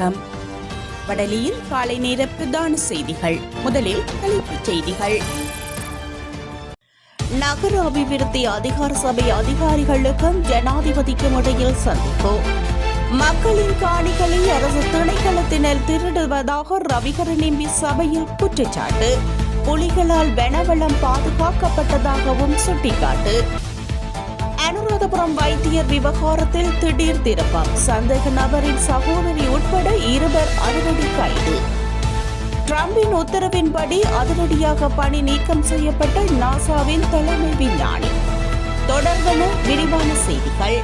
வணக்கம். வடலியில் காலை நேர பிரதான செய்திகள். முதலில் தலைப்புச் செய்திகள். நகர அபிவிருத்தி அதிகார சபை அதிகாரிகளுக்கும் ஜனாதிபதிக்கும் இடையில் சந்திப்பு. மக்களின் காணிகளை அரசு திணைக்களத்தினர் திருடுவதாக ரவிகரன் எம்பி சபையில் குற்றச்சாட்டு. புலிகளால் வனவளம் பாதுகாக்கப்பட்டதாகவும் சுட்டிக்காட்டு. ராமநாதபுரம் வைத்தியர் விவகாரத்தில் திடீர் திருப்பம். சந்தேக நபரின் சகோதரி உட்பட இருவர் அதிரடி கைது. டிரம்பின் உத்தரவின்படி அதிரடியாக பணி நீக்கம் செய்யப்பட்ட நாசாவின் தலைமை விஞ்ஞானி. தொடர்பான விரிவான செய்திகள்.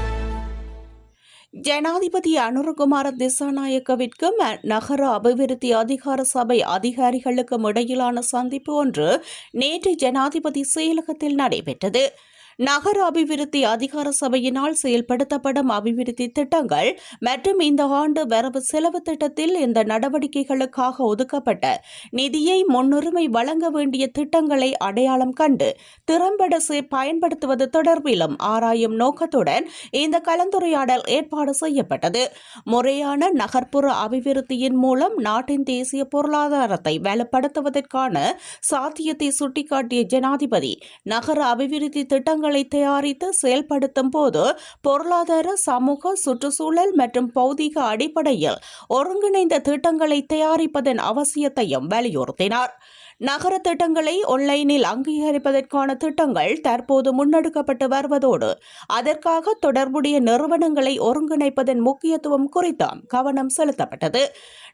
ஜனாதிபதி அனுரகுமார திசாநாயக்கவிற்கும் நகர அபிவிருத்தி அதிகார சபை அதிகாரிகளுக்கும் இடையிலான சந்திப்பு ஒன்று நேற்று ஜனாதிபதி செயலகத்தில் நடைபெற்றது. நகர அபிவிருத்தி அதிகார சபையினால் செயல்படுத்தப்படும் அபிவிருத்தி திட்டங்கள் மற்றும் இந்த ஆண்டு வரவு செலவு திட்டத்தில் இந்த நடவடிக்கைகளுக்காக ஒதுக்கப்பட்ட நிதியை முன்னுரிமை வழங்க வேண்டிய திட்டங்களை அடையாளம் கண்டு திறம்பட பயன்படுத்துவது தொடர்பிலும் ஆராயும் நோக்கத்துடன் இந்த கலந்துரையாடல் ஏற்பாடு செய்யப்பட்டது. முறையான நகர்ப்புற அபிவிருத்தியின் மூலம் நாட்டின் தேசிய பொருளாதாரத்தை வலுப்படுத்துவதற்கான சாத்தியத்தை சுட்டிக்காட்டிய ஜனாதிபதி நகர அபிவிருத்தி திட்டங்கள் தயாரித்து செயல்படுத்தும் போது பொருளாதார சமூக சுற்றுச்சூழல் மற்றும் பௌதிக அடிப்படையில் ஒருங்கிணைந்த திட்டங்களை தயாரிப்பதன் அவசியத்தையும் வலியுறுத்தினார். நகர திட்டங்களை ஒன்லைனில் அங்கீகரிப்பதற்கான திட்டங்கள் தற்போது முன்னெடுக்கப்பட்டு வருவதோடு அதற்காக தொடர்புடைய நிறுவனங்களை ஒருங்கிணைப்பதன் முக்கியத்துவம் குறித்தும் கவனம் செலுத்தப்பட்டது.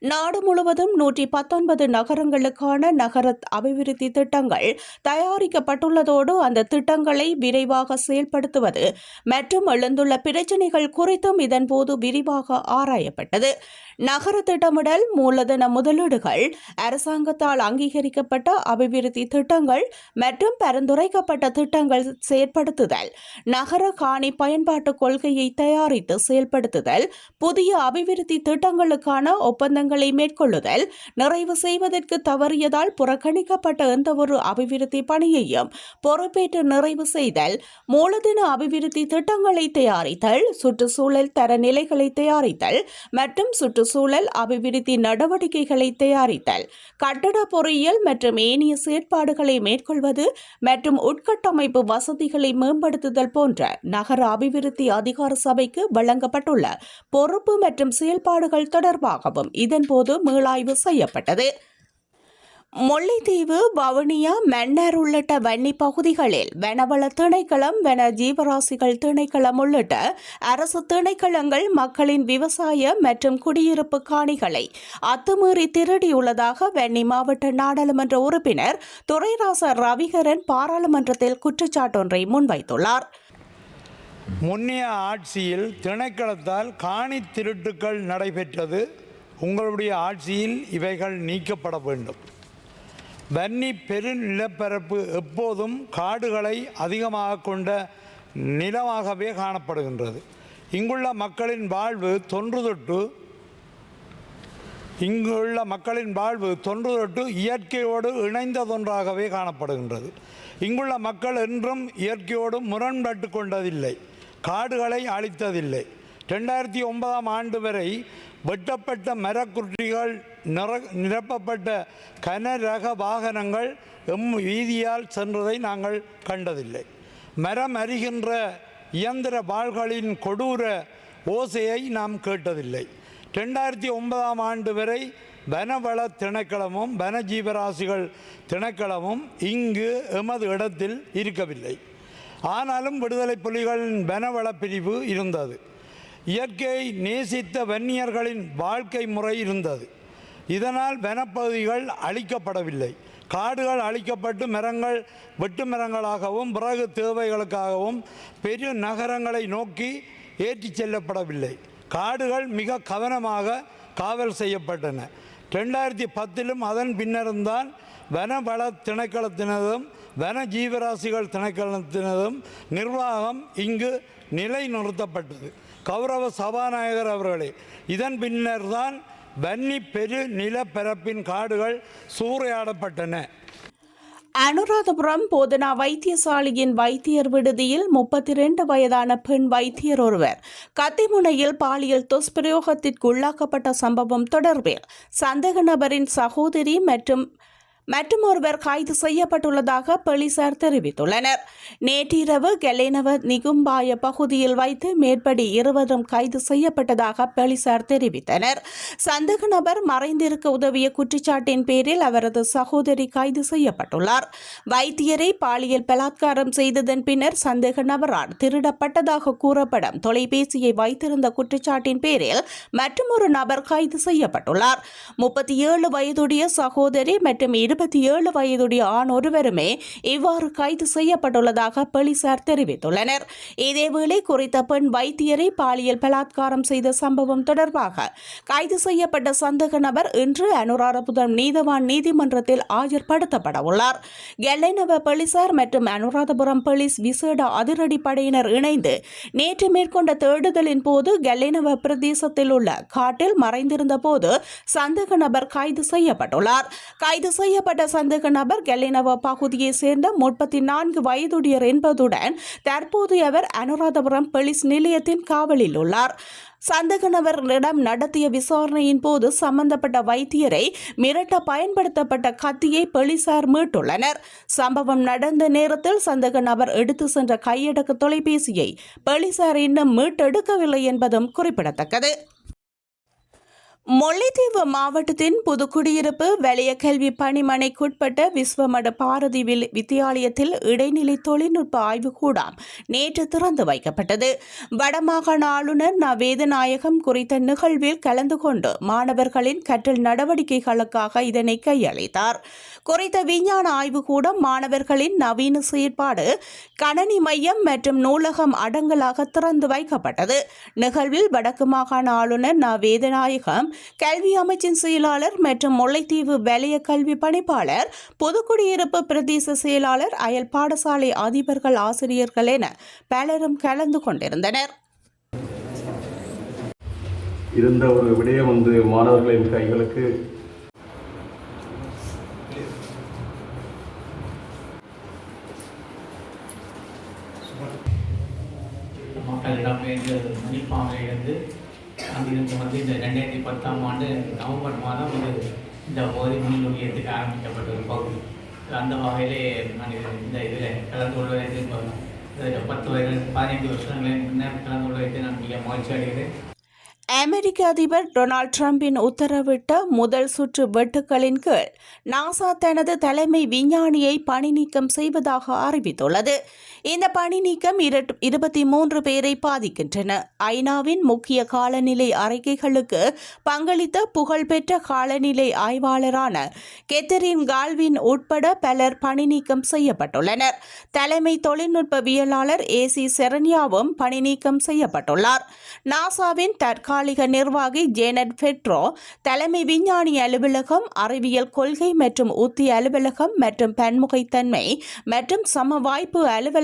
நாடு முழுவதும் நூற்றி பத்தொன்பது நகரங்களுக்கான நகர அபிவிருத்தி திட்டங்கள் தயாரிக்கப்பட்டுள்ளதோடு அந்த திட்டங்களை விரைவாக செயல்படுத்துவது மற்றும் எழுந்துள்ள பிரச்சினைகள் குறித்தும் இதன்போது விரிவாக ஆராயப்பட்டது. நகர திட்டமிடல் மூலதன முதலீடுகள் அரசாங்கத்தால் அங்கீகரிக்கப்பட்ட அபிவிருத்தி திட்டங்கள் மற்றும் பரிந்துரைக்கப்பட்ட திட்டங்கள் செயற்படுத்துதல் நகர காணி பயன்பாட்டு கொள்கையை தயாரித்து செயல்படுத்துதல் புதிய அபிவிருத்தி திட்டங்களுக்கான ஒப்பந்தங்களை மேற்கொள்ளுதல் நிறைவு செய்வதற்கு தவறியதால் புறக்கணிக்கப்பட்ட எந்தவொரு அபிவிருத்தி பணியையும் பொறுப்பேற்று நிறைவு செய்தல் மூலதன அபிவிருத்தி திட்டங்களை தயாரித்தல் சுற்றுச்சூழல் தரநிலைகளை தயாரித்தல் மற்றும் சுற்றுச்சூழல் அபிவிருத்தி நடவடிக்கைகளை தயாரித்தல் கட்டட பொறியியல் மற்றும் மற்றும் ஏனைய செயற்பாடுகளை மேற்கொள்வது மற்றும் உட்கட்டமைப்பு வசதிகளை மேம்படுத்துதல் போன்ற நகர அபிவிருத்தி அதிகார சபைக்கு வழங்கப்பட்டுள்ள பொறுப்பு மற்றும் செயல்பாடுகள் தொடர்பாகவும் இதன்போது மீளாய்வு செய்யப்பட்டது. முல்லைத்தீவு வவுனியா மன்னார் உள்ளிட்ட வன்னி பகுதிகளில் வனவள திணைக்களம் வன ஜீவராசிகள் திணைக்களம் உள்ளிட்ட அரசு திணைக்களங்கள் மக்களின் விவசாய மற்றும் குடியிருப்பு காணிகளை அத்துமீறி திருடியுள்ளதாக வன்னி மாவட்ட நாடாளுமன்ற உறுப்பினர் துரைராச ரவிகரன் பாராளுமன்றத்தில் குற்றச்சாட்டொன்றை முன்வைத்துள்ளார். முன்னைய ஆட்சியில் திணைக்களத்தால் காணி திருட்டுக்கள் நடைபெற்றது. உங்களுடைய ஆட்சியில் இவைகள் நீக்கப்பட வேண்டும். வன்னி பெருநிலப்பரப்பு எப்போதும் காடுகளை அதிகமாக கொண்ட நிலமாகவே காணப்படுகின்றது. இங்குள்ள மக்களின் வாழ்வு தொன்று தொட்டு இங்குள்ள மக்களின் வாழ்வு தொன்று தொட்டு இயற்கையோடு இணைந்ததொன்றாகவே காணப்படுகின்றது. இங்குள்ள மக்கள் என்றும் இயற்கையோடு முரண்பட்டு கொண்டதில்லை. காடுகளை அழித்ததில்லை. ரெண்டாயிரத்தி ஒன்பதாம் ஆண்டு வரை வெட்டப்பட்ட மரக்குற்றிகள் நிற நிரப்பப்பட்ட கனரக வாகனங்கள் எம் வீதியால் சென்றதை நாங்கள் கண்டதில்லை. மரம் அறிகின்ற இயந்திர வாள்களின் கொடூர ஓசையை நாம் கேட்டதில்லை. ரெண்டாயிரத்தி ஒன்பதாம் ஆண்டு வரை வனவள திணைக்களமும் வனஜீவராசிகள் திணைக்களமும் இங்கு எமது இடத்தில் இருக்கவில்லை. ஆனாலும் விடுதலை புலிகளின் வனவள பிரிவு இருந்தது. இயற்கையை நேசித்த வன்னியர்களின் வாழ்க்கை முறை இருந்தது. இதனால் வனப்பகுதிகள் அழிக்கப்படவில்லை. காடுகள் அழிக்கப்பட்டு மரங்கள் வெட்டு மரங்களாகவும் பிறகு தேவைகளுக்காகவும் பெரிய நகரங்களை நோக்கி ஏற்றிச் செல்லப்படவில்லை. காடுகள் மிக கவனமாக காவல் செய்யப்பட்டன. ரெண்டாயிரத்தி பத்திலும் அதன் பின்னர்தான் வனவள திணைக்களத்தினதும் வன ஜீவராசிகள் திணைக்களத்தினதும் நிர்வாகம் இங்கு நிலைநிறுத்தப்பட்டது. கௌரவ சபாநாயகர் அவர்களே இதன் பின்னர்தான் வன்னி பெரு நிலப்பரப்பின் காடுகள் சூறையாடப்பட்டன. அனுராதபுரம் போதனா வைத்தியசாலையின் வைத்தியர் விடுதியில் முப்பத்தி இரண்டு வயதான பெண் வைத்தியர் ஒருவர் கத்திமுனையில் பாலியல் துஷ்பிரயோகத்திற்கு உள்ளாக்கப்பட்ட சம்பவம் தொடர்பில் சந்தேக நபரின் சகோதரி மற்றும் மற்றும் ஒருவர் கைது செய்யப்பட்டுள்ளதாக போலீசார் தெரிவித்துள்ளனர். நேற்றிரவு கெலேனவ நிகும்பாய பகுதியில் வைத்து மேற்படி இருவரும் கைது செய்யப்பட்டதாக போலீசார் தெரிவித்தனர். சந்தேக நபர் மறைந்திருக்க உதவிய குற்றச்சாட்டின் பேரில் அவரது சகோதரி கைது செய்யப்பட்டுள்ளார். வைத்தியரை பாலியல் பலாத்காரம் செய்ததன் பின்னர் சந்தேக நபரால் திருடப்பட்டதாக கூறப்படும் தொலைபேசியை வைத்திருந்த குற்றச்சாட்டின் பேரில் மற்றொரு நபர் கைது செய்யப்பட்டுள்ளார். முப்பத்தி ஏழு வயதுடைய சகோதரி மற்றும் இருபத்தி ஏழு வயதுடைய ஆண் ஒருவருமே இவ்வாறு கைது செய்யப்பட்டுள்ளதாக போலீசார் தெரிவித்துள்ளனர். இதேவேளை குறித்த பெண் வைத்தியரை பாலியல் பலாத்காரம் செய்த சம்பவம் தொடர்பாக கைது செய்யப்பட்ட சந்தேக நபர் இன்று அனுராதபுரம் நீதவான் நீதிமன்றத்தில் ஆஜர்படுத்தப்பட உள்ளார் கெல்லைநவ போலீசார் மற்றும் அனுராதபுரம் போலீஸ் விசேட அதிரடி படையினர் இணைந்து நேற்று மேற்கொண்ட தேடுதலின் போது கெல்லைநவ பிரதேசத்தில் உள்ள காட்டில் மறைந்திருந்த போது சந்தேக நபர் கைது செய்யப்பட்டுள்ளார். கைது செய்ய செய்யப்பட்ட சந்தேக நபர் கெல்லினவ பகுதியைச் சேர்ந்த முப்பத்தி நான்கு வயதுடையர் என்பதுடன் தற்போது அவர் அனுராதபுரம் போலீஸ் நிலையத்தின் காவலில் உள்ளார். சந்தேக நபரிடம் நடத்திய விசாரணையின் போது சம்பந்தப்பட்ட வைத்தியரை மிரட்ட பயன்படுத்தப்பட்ட கத்தியை போலீசார் மீட்டுள்ளனர். சம்பவம் நடந்த நேரத்தில் சந்தேக நபர் எடுத்து சென்ற கையடக்க தொலைபேசியை போலீசார் இன்னும் மீட்டெடுக்கவில்லை என்பதும் குறிப்பிடத்தக்கது. முல்லைத்தீவு மாவட்டத்தின் புதுக்குடியிருப்பு வலய கல்வி பணிமனைக்குட்பட்ட விஸ்வமட பாரதி வித்தியாலயத்தில் இடைநிலை தொழில்நுட்ப ஆய்வுக்கூடம் நேற்று திறந்து வைக்கப்பட்டது. வடமாகாண ஆளுநர் ந வேதநாயகம் குறித்த நிகழ்வில் கலந்து கொண்டு மாணவர்களின் கற்றல் நடவடிக்கைகளுக்காக இதனை கையளித்தார். குறித்த விஞ்ஞான ஆய்வுக்கூடம் மாணவர்களின் நவீன செயற்பாடு கணனி மையம் மற்றும் நூலகம் அடங்கலாக திறந்து வைக்கப்பட்டது. நிகழ்வில் வடக்கு மாகாண ஆளுநர் ந வேதநாயகம் கல்வி அமைச்சின் செயலாளர் மற்றும் முல்லைத்தீவு வலய கல்வி பணிப்பாளர் பொதுக்குடியிருப்பு பிரதேச செயலாளர் அயல் பாடசாலை அதிபர்கள் ஆசிரியர்கள் என பலரும் கலந்து கொண்டிருந்தனர். இருந்த ஒரு விடயம் வந்து மாணவர்களின் கைகளுக்கு அங்கிருந்து வந்து இந்த ரெண்டாயிரத்தி பத்தாம் ஆண்டு நவம்பர் மாதம் இது இந்த போதை முன்னுரியத்துக்கு ஆரம்பிக்கப்பட்ட ஒரு பகுதி. அந்த வகையிலே நான் இது- இந்த இதில் கலந்து கொள்வதற்கு பத்து வயது பதினைந்து வருஷங்களுக்கு முன்னர் கலந்து கொள்வதற்கு நான் மிக மகிழ்ச்சி அடைகிறேன். அமெரிக்க அதிபர் டொனால்ட் ட்ரம்பின் உத்தரவிட்ட முதல் சுற்று வெட்டுக்களின் கீழ் நாசா தனது தலைமை விஞ்ஞானியை பணி நீக்கம் செய்வதாக அறிவித்துள்ளது. இந்த பணி நீக்கம் இருபத்தி மூன்று பேரை பாதிக்கின்றன. ஐநாவின் முக்கிய காலநிலை அறிக்கைகளுக்கு பங்களித்த புகழ்பெற்ற காலநிலை ஆய்வாளரான கெத்தரின் கால்வின் உட்பட பலர் பணி நீக்கம் செய்யப்பட்டுள்ளனர். தலைமை தொழில்நுட்பவியலாளர் ஏ சி செரன்யாவும் பணி நீக்கம் செய்யப்பட்டுள்ளார். நாசாவின் தற்காலிக நிர்வாகி ஜேனட் பெட்ரோ தலைமை விஞ்ஞானி அலுவலகம் அறிவியல் கொள்கை மற்றும் உத்தி அலுவலகம் மற்றும் பன்முகைத்தன்மை மற்றும் சம வாய்ப்பு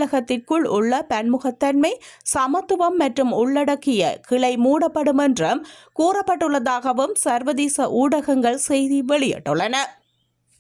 அலுவலகத்திற்குள் உள்ள பன்முகத்தன்மை சமத்துவம் மற்றும் உள்ளடக்கிய கிளை மூடப்படும் என்றும் கூறப்பட்டுள்ளதாகவும் சர்வதேச ஊடகங்கள் செய்தி வெளியிட்டுள்ளன.